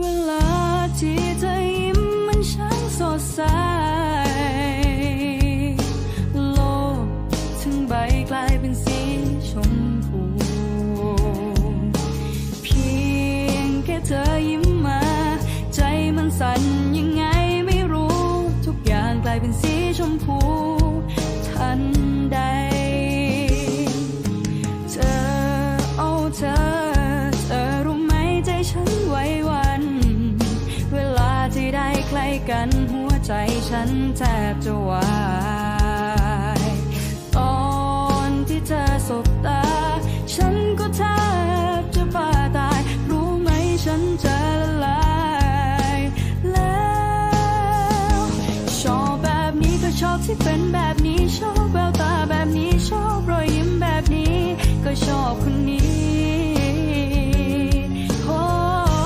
เวลาที่เธอยิ้มมันช่างสดใส โลกทั้งใบกลายเป็นสีชมพู เพียงแค่เธอยิ้มมา ใจมันสั่นยังไงไม่รู้ ทุกอย่างกลายเป็นสีชมพู ทันใด เธอ โอ้เธอ เธอรู้ไหมใจฉันไหวไหว ใกล้กันหัวใจฉันแทบจะวายตอนที่เธอสบตา ฉันก็แทบจะบ้าตาย รู้ไหมฉันจะละลายแล้วชอบแบบนี้ก็ชอบที่เป็นแบบ